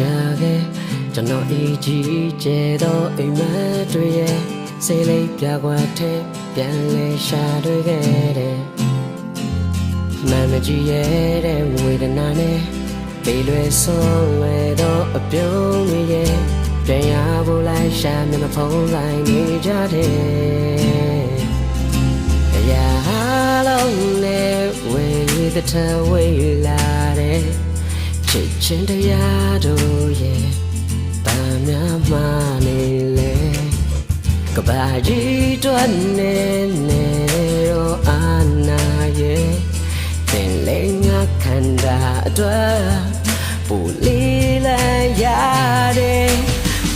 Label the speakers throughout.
Speaker 1: တယ်ကျွန်တော်အကြီးကျယ်သောအိမ်မက်တွေရဲ့စိတ်လေးပြကွာတဲ့ပြန်လဲရှာတွေ့ခဲ့တယ်မမကြီးရဲ့တဲ့ဝေဒနာနဲ့ပေလွယ်ဆုံးလွယ်သောအပြုံးတွေရဲ့ပြန်ရဖို့လိုက်ရှာမျက်နှာဖုံးလိုက်နေကြတယ်အရာလုံးနဲ့ဝေသထဝေလာတဲ့ချ စ်ချင်းတရားတို့ရဲ့ဗာများမှနေလေကဘာကြီးတွန်းနေနေရောအာနာရဲ့သင်လေးငါခန္ဓာအတွက်ပူလီလာရတဲ့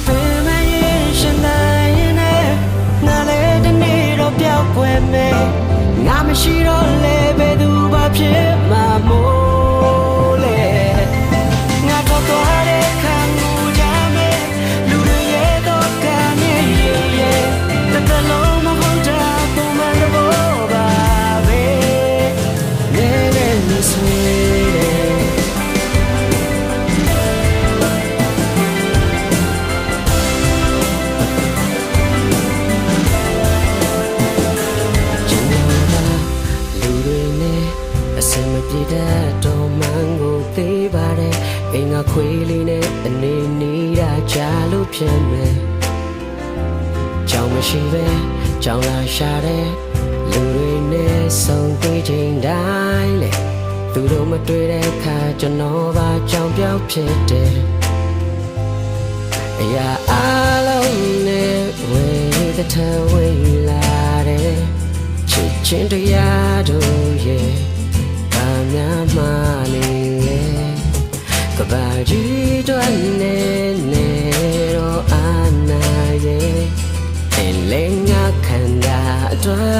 Speaker 1: ပင်မရင်ရှင်နိုင်နဲ့ငါလည်းတနေ့တော့ပြောက်ွယ်မယ်ငါမရှိတော့လေဘယ်သူမှဖြစ်မှာမို့ အိမ်ကခွေးလေးနဲ့အနေနေတာကြားလို့ဖြစ်မယ်ကြောင်မရှိပဲကြောင်လာရှာတဲ့လူတွေနဲ့ဆုံတွေ့ချိန်တိုင်းလေသူတို့မတွေ့တဲ့အခါကျွန်တော်ပါကြောင်ပြောက်ဖြစ်တယ်အရာအလုံးနဲ့ဝေသထဝေလာတဲ့ချစ်ချင်းတရားတို့ တော့